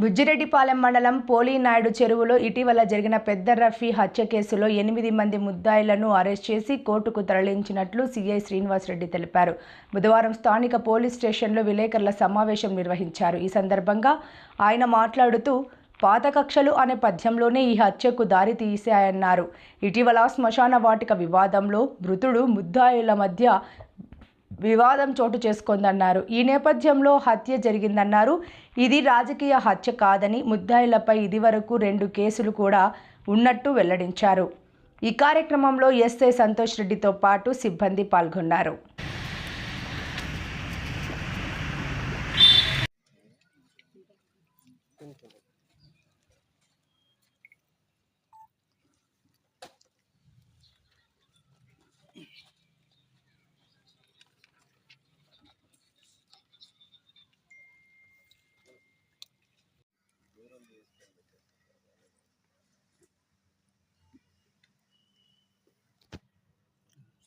బుజ్జిరెడ్డిపాలెం మండలం పోలీనాయుడు చెరువులో ఇటీవల జరిగిన పెద్ద రఫీ హత్య కేసులో ఎనిమిది మంది ముద్దాయిలను అరెస్ట్ చేసి కోర్టుకు తరలించినట్లు సీఐ శ్రీనివాసరెడ్డి తెలిపారు. బుధవారం స్థానిక పోలీస్ స్టేషన్లో విలేకరుల సమావేశం నిర్వహించారు. ఈ సందర్భంగా ఆయన మాట్లాడుతూ పాత కక్షలు అనే పద్యంలోనే ఈ హత్యకు దారి తీశాయన్నారు. ఇటీవల శ్మశాన వాటిక వివాదంలో మృతుడు ముద్దాయిల మధ్య వివాదం చోటు చేసుకుందన్నారు. ఈ నేపథ్యంలో హత్య జరిగిందన్నారు. ఇది రాజకీయ హత్య కాదని ముద్దాయిలపై ఇదివరకు రెండు కేసులు కూడా ఉన్నట్టు వెల్లడించారు. ఈ కార్యక్రమంలో ఎస్ఐ సంతోష్ రెడ్డితో పాటు సిబ్బంది పాల్గొన్నారు.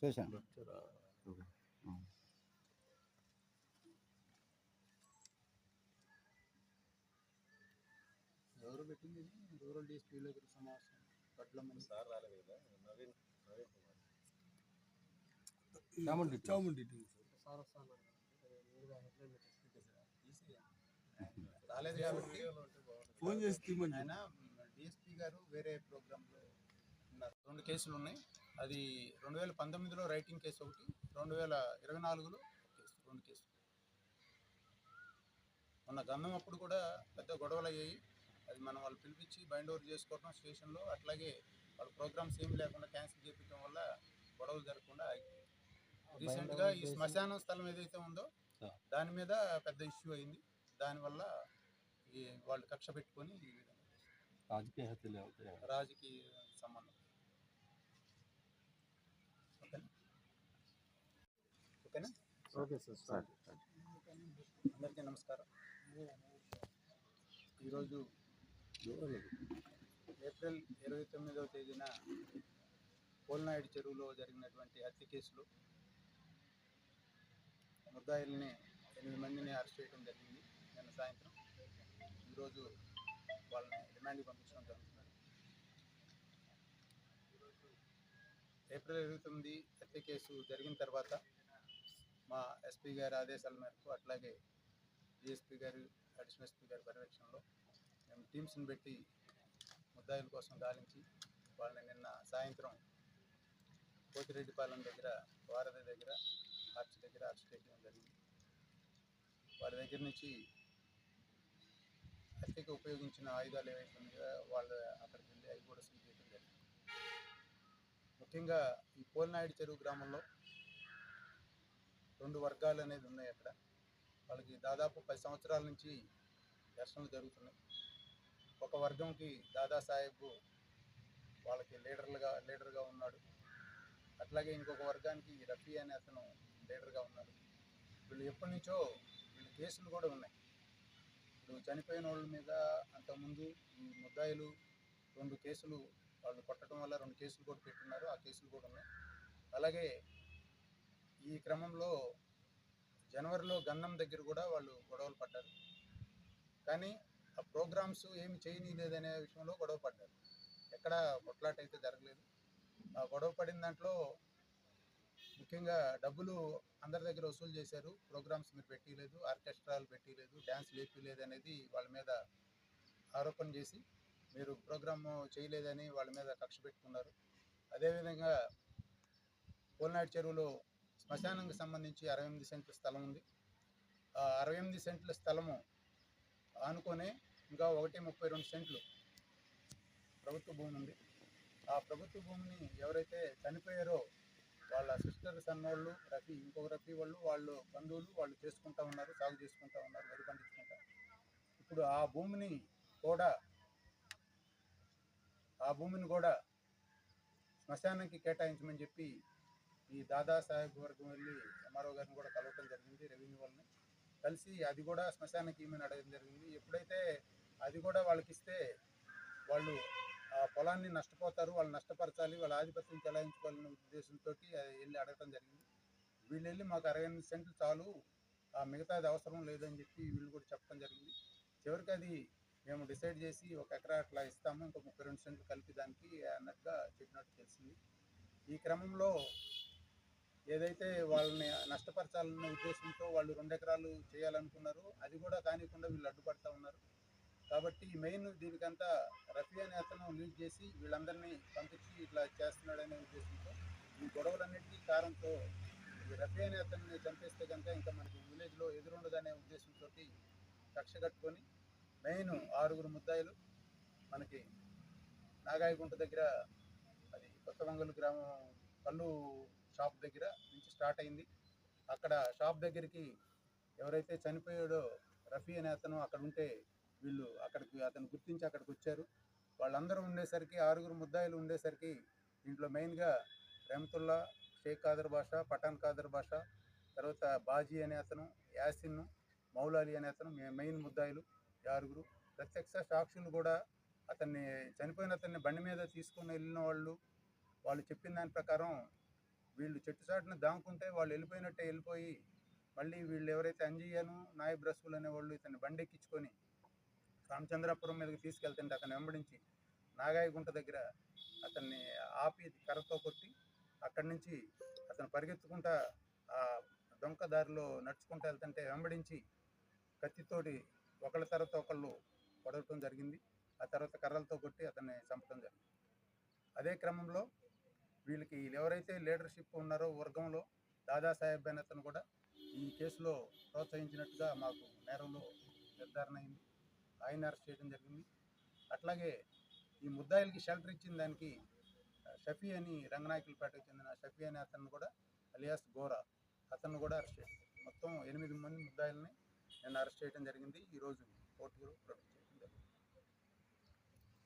చేశాను. ఎవరు పెట్టింది? రూరల్ డిఎస్పీ సమావేశం. పట్ల సార్ రాలేదు కదా. నవీన్ నవీన్ కుమార్. చాముండి చాముండి సార్ వస్తాను రాలేదు కాబట్టి ఫోన్ చేసి ఆయన డిఎస్పీ గారు వేరే ప్రోగ్రాంలో ఉన్నారు. రెండు కేసులు ఉన్నాయి. అది రెండు వేల పంతొమ్మిదిలో రైటింగ్ కేసు ఒకటి రెండు వేల ఇరవై నాలుగులో కేసు రెండు కేసులు. మొన్న గంధం అప్పుడు కూడా పెద్ద గొడవలు అయ్యాయి అది మనం వాళ్ళు పిలిపించి బైండ్ ఓవర్ చేసుకోవడం స్టేషన్లో అట్లాగే వాళ్ళ ప్రోగ్రామ్స్ ఏం లేకుండా క్యాన్సిల్ చేపించడం వల్ల గొడవలు జరగకుండా ఆగిపోయాయి రీసెంట్గా ఈ శ్మశానం స్థలం ఏదైతే ఉందో దాని మీద పెద్ద ఇష్యూ అయింది. దానివల్ల ఈ వాళ్ళు కక్ష పెట్టుకొని రాజకీయ రాజకీయ సంబంధం. ఓకేనా? ఓకే సార్ అందరికీ నమస్కారం. ఈరోజు ఏప్రిల్ ఇరవై తొమ్మిదవ తేదీన పోల్నాయుడు చెరువులో జరిగినటువంటి హత్య కేసులో ముద్దాయిల్ని ఎనిమిది మందిని అరెస్ట్ చేయడం జరిగింది. నిన్న సాయంత్రం ఈరోజు వాళ్ళని రిమాండ్కి పంపించడం జరుగుతుంది. ఏప్రిల్ ఇరవై తొమ్మిది హత్య కేసు జరిగిన తర్వాత మా ఎస్పీ గారి ఆదేశాల మేరకు అట్లాగే డిఎస్పీ గారు అడిషనల్ ఎస్పీ గారి పర్యవేక్షణలో మేము టీమ్స్ని పెట్టి ముద్దాయిల కోసం గాలించి వాళ్ళని నిన్న సాయంత్రం పోతిరెడ్డిపాలెం దగ్గర వారధి దగ్గర ఆర్చ్ దగ్గర ఆర్చ్ చేయడం జరిగింది. వారి దగ్గర నుంచి హత్యకు ఉపయోగించిన ఆయుధాలు ఏవైతే ఉన్నాయో వాళ్ళు అక్కడికి వెళ్ళి అవి కూడా సీజ్ చేయడం జరిగింది. ముఖ్యంగా ఈ పోలినాయుడు చెరువు గ్రామంలో రెండు వర్గాలు అనేది ఉన్నాయి అక్కడ. వాళ్ళకి దాదాపు పది సంవత్సరాల నుంచి దర్శనాలు జరుగుతున్నాయి. ఒక వర్గంకి దాదా సాహెబ్ వాళ్ళకి లీడర్లుగా లీడర్గా ఉన్నాడు. అట్లాగే ఇంకొక వర్గానికి రఫీ అనే అతను లీడర్గా ఉన్నాడు. వీళ్ళు ఎప్పటి నుంచో వీళ్ళ కేసులు కూడా ఉన్నాయి. ఇప్పుడు చనిపోయిన వాళ్ళ మీద అంతకుముందు ముద్దాయిలు రెండు కేసులు వాళ్ళు కొట్టడం వల్ల రెండు కేసులు కూడా పెట్టున్నారు ఆ కేసులు కూడా ఉన్నాయి. అలాగే ఈ క్రమంలో జనవరిలో గన్నం దగ్గర కూడా వాళ్ళు గొడవలు పడ్డారు. కానీ ఆ ప్రోగ్రామ్స్ ఏమి చేయనీయలేదనే విషయంలో గొడవ పడ్డారు. ఎక్కడ కొట్లాట అయితే జరగలేదు. ఆ గొడవ పడిన దాంట్లో ముఖ్యంగా డబ్బులు అందరి దగ్గర వసూలు చేశారు. ప్రోగ్రామ్స్ మీరు పెట్టలేదు ఆర్కెస్ట్రాలు పెట్టలేదు డ్యాన్స్ లేపలేదు అనేది వాళ్ళ మీద ఆరోపణ చేసి మీరు ప్రోగ్రామ్ చేయలేదని వాళ్ళ మీద కక్ష పెట్టుకున్నారు. అదేవిధంగా పోల్నాడు చెరువులో శ్మశానానికి సంబంధించి అరవై ఎనిమిది సెంట్ల స్థలం ఉంది. ఆ అరవై ఎనిమిది సెంట్ల స్థలము ఆనుకొనే ఇంకా ఒకటి ముప్పై రెండు సెంట్లు ప్రభుత్వ భూమి ఉంది. ఆ ప్రభుత్వ భూమిని ఎవరైతే చనిపోయారో వాళ్ళ సిస్టర్ సన్నోళ్ళు రఫీ ఇంకొక రఫీ వాళ్ళు వాళ్ళు బంధువులు వాళ్ళు చేసుకుంటా ఉన్నారు సాగు చేసుకుంటా ఉన్నారు వరి పండించుకుంటా. ఇప్పుడు ఆ భూమిని కూడా ఆ భూమిని కూడా శ్మశానానికి కేటాయించమని చెప్పి ఈ దాదా సాహెబ్ వరకు వెళ్ళి ఎంఆర్ఓ గారిని కూడా కలవటం జరిగింది రెవెన్యూ వాళ్ళని. కలిసి అది కూడా శ్మశానకి ఏమైనా అడగడం జరిగింది. ఎప్పుడైతే అది కూడా వాళ్ళకి ఇస్తే వాళ్ళు ఆ పొలాన్ని నష్టపోతారు వాళ్ళు నష్టపరచాలి వాళ్ళ ఆధిపత్యం చెలాయించుకోవాలనే ఉద్దేశంతో వెళ్ళి అడగటం జరిగింది. వీళ్ళు వెళ్ళి మాకు అరవై ఎనిమిది సెంట్లు చాలు ఆ మిగతాది అవసరం లేదని చెప్పి వీళ్ళు కూడా చెప్పడం జరిగింది. చివరికి అది మేము డిసైడ్ చేసి ఒక ఎకరా అట్లా ఇస్తాము ఇంకో ముప్పై రెండు సెంట్లు కలిపి దానికి అన్నట్టుగా చెప్పినట్టు తెలిసింది. ఈ క్రమంలో ఏదైతే వాళ్ళని నష్టపరచాలన్న ఉద్దేశంతో వాళ్ళు రెండు ఎకరాలు చేయాలనుకున్నారో అది కూడా కానికుండా వీళ్ళు అడ్డుపడతా ఉన్నారు. కాబట్టి మెయిన్ దీనికంతా రఫీ అనే అతను లీడ్ చేసి వీళ్ళందరినీ పంపించి ఇట్లా చేస్తున్నాడనే ఉద్దేశంతో ఈ గొడవలన్నింటికీ కారణంతో రఫియా రఫీ అనే అతన్ని చంపేస్తే కనుక ఇంకా మనకి విలేజ్లో ఎదురుండదనే ఉద్దేశంతో కక్ష కట్టుకొని మెయిన్ ఆరుగురు ముద్దాయిలు మనకి నాగాయగుంట దగ్గర అది కొత్తవంగలు గ్రామం కళ్ళు షాప్ దగ్గర నుంచి స్టార్ట్ అయింది. అక్కడ షాప్ దగ్గరికి ఎవరైతే చనిపోయాడో రఫీ అనే అతను అక్కడ ఉంటే వీళ్ళు అక్కడికి అతను గుర్తించి అక్కడికి వచ్చారు. వాళ్ళందరూ ఉండేసరికి ఆరుగురు ముద్దాయిలు ఉండేసరికి దీంట్లో మెయిన్గా రెహమతుల్లా షేక్ ఖాదర్ భాష పఠాన్ కాదర్ భాష తర్వాత బాజీ అనే అతను యాసిన్ మౌలాలి అనే అతను మెయిన్ ముద్దాయిలు ఈ ఆరుగురు. ప్రత్యక్ష సాక్షులు కూడా అతన్ని చనిపోయిన అతన్ని బండి మీద తీసుకుని వెళ్ళిన వాళ్ళు వాళ్ళు చెప్పిన దాని ప్రకారం వీళ్ళు చెట్టు చాటున దాముకుంటే వాళ్ళు వెళ్ళిపోయినట్టే వెళ్ళిపోయి మళ్ళీ వీళ్ళు ఎవరైతే అంజయ్యను నాయబ్ రసూల్ అనే వాళ్ళు ఇతన్ని బండెక్కించుకొని రామచంద్రాపురం మీదకి తీసుకెళ్తుంటే అతను వెంబడించి నాగాయగుంట దగ్గర అతన్ని ఆపి కర్రతో కొట్టి అక్కడి నుంచి అతను పరిగెత్తుకుంటా ఆ డొంక దారిలో నడుచుకుంటూ వెళ్తుంటే వెంబడించి కత్తితోటి ఒకళ్ళ తర్వాత ఒకళ్ళు కొడవటం జరిగింది. ఆ తర్వాత కర్రలతో కొట్టి అతన్ని చంపడం జరిగింది. అదే క్రమంలో వీళ్ళకి ఎవరైతే లీడర్షిప్ ఉన్నారో వర్గంలో దాదాసాహెబ్ అనే అతను కూడా ఈ కేసులో ప్రోత్సహించినట్టుగా మాకు నేరంలో నిర్ధారణ అయింది. ఆయన అరెస్ట్ చేయడం జరిగింది. అట్లాగే ఈ ముద్దాయిలకి షెల్టర్ ఇచ్చిన దానికి షఫీ అని రంగనాయకులపేటకు చెందిన షఫీ అనే అతను కూడా అలియాస్ గోరా అతను కూడా అరెస్ట్ చేశారు. మొత్తం ఎనిమిది మంది ముద్దాయిల్ని నేను అరెస్ట్ చేయడం జరిగింది. ఈరోజు కోర్టులో ప్రొడ్యూస్ చేయడం జరిగింది దీని మీద